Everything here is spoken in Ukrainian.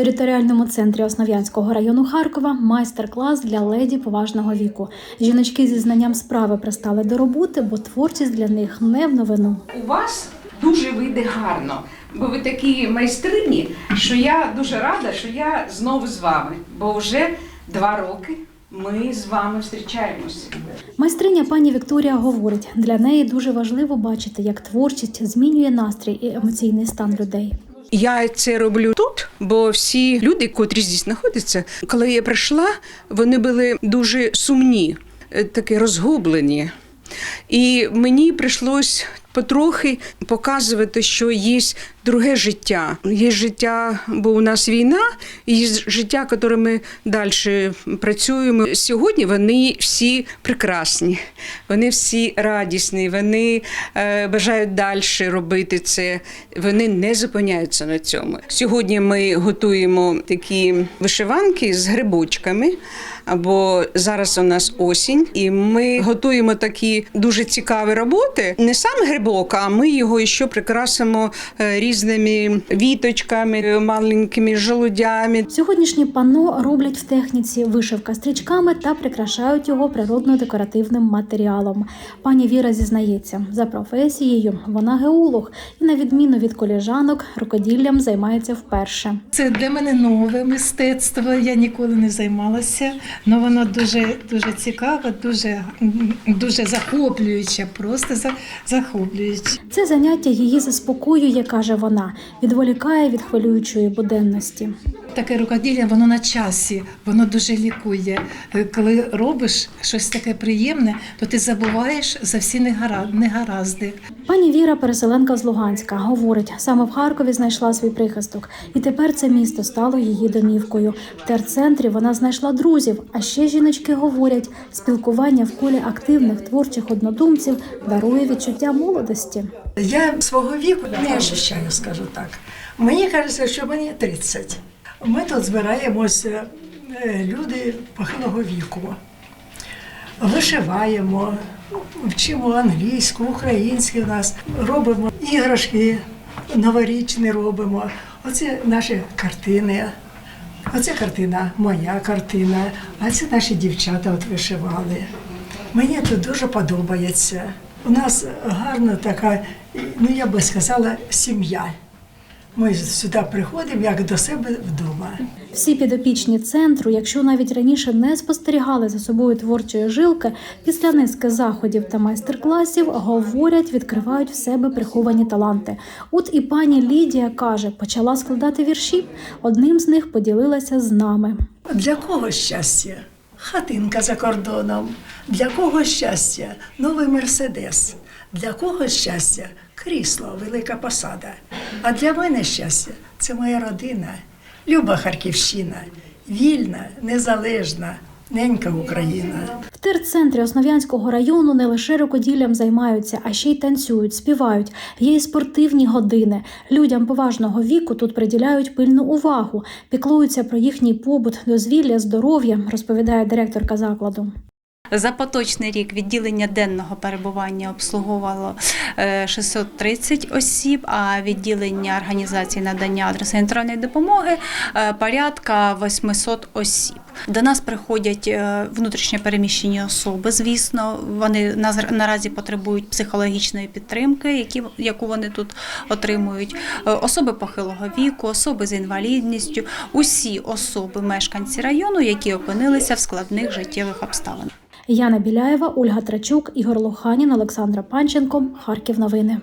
територіальному центрі Основ'янського району Харкова майстер-клас для леді поважного віку. Жіночки зі знанням справи пристали до роботи, бо творчість для них не в новину. У вас дуже вийде гарно, бо ви такі майстрині, що я дуже рада, що я знову з вами, бо вже два роки ми з вами зустрічаємося. Майстриня пані Вікторія говорить, для неї дуже важливо бачити, як творчість змінює настрій і емоційний стан людей. Я це роблю тут, бо всі люди, котрі здесь знаходяться, коли я прийшла, вони були дуже сумні, е, такі розгублені. І мені прийшлось потрохи показувати, що є друге життя. Є життя, бо у нас війна, і є життя, яке ми далі працюємо. Сьогодні вони всі прекрасні, вони всі радісні, вони е, бажають далі робити це. Вони не зупиняються на цьому. Сьогодні ми готуємо такі вишиванки з грибочками. Або зараз у нас осінь, і ми готуємо такі дуже цікаві роботи. Не сам грибок, а ми його ще прикрасимо е, різними віточками, е, маленькими жолудями. Сьогоднішнє панно роблять в техніці вишивка стрічками та прикрашають його природно-декоративним матеріалом. Пані Віра зізнається, за професією вона геолог і, на відміну від коліжанок, рукоділлям займається вперше. Це для мене нове мистецтво. Я ніколи не займалася, але воно дуже дуже цікаве, дуже, дуже захоплююче, просто за- захоплююче. Це заняття її заспокоює, каже вона, відволікає від хвилюючої буденності. Таке рукоділля, воно на часі, воно дуже лікує. Е, Коли робиш щось таке приємне, то ти забуваєш за всі негара- негаразди. Пані Віра, переселенка з Луганська, говорить, саме в Харкові знайшла свій прихисток, і тепер це місто стало її домівкою. В терцентрі вона знайшла друзів. А ще жіночки говорять, спілкування в колі активних творчих однодумців дарує відчуття молодості. Я свого віку не ощущаю, скажу так. Мені кажеться, що мені 30. Ми тут збираємося, е, люди похилого віку. Вишиваємо, вчимо англійську, українську у нас, робимо іграшки новорічні робимо. Оце наші картини. Оце картина, моя картина, а це наші дівчата от вишивали. Мені тут дуже подобається. У нас гарна така, ну я би сказала, сім'я. Ми сюди приходимо як до себе вдома. Всі підопічні центру, якщо навіть раніше не спостерігали за собою творчої жилки, після низки заходів та майстер-класів говорять, відкривають в себе приховані таланти. От і пані Лідія каже, почала складати вірші. Одним з них поділилася з нами. Для кого щастя? Хатинка за кордоном. Для кого щастя? Новий мерседес. Для кого щастя? Крісло, велика посада. А для мене щастя це моя родина, люба Харківщина, вільна, незалежна, ненька Україна. В терцентрі Основ'янського району не лише рукоділлям займаються, а ще й танцюють, співають. Є й спортивні години. Людям поважного віку тут приділяють пильну увагу, піклуються про їхній побут, дозвілля, здоров'я, розповідає директорка закладу. За поточний рік відділення денного перебування обслуговувало е, 630 осіб, а відділення організації надання адресної допомоги е, порядка 800 осіб. До нас приходять е, внутрішньо переміщені особи. Звісно, вони наразі потребують психологічної підтримки, які, яку вони тут отримують. Е, Особи похилого віку, особи з інвалідністю, усі особи мешканці району, які опинилися в складних життєвих обставинах. Яна Біляєва, Ольга Трачук, Ігор Лоханін, Олександра Панченко. Харків новини.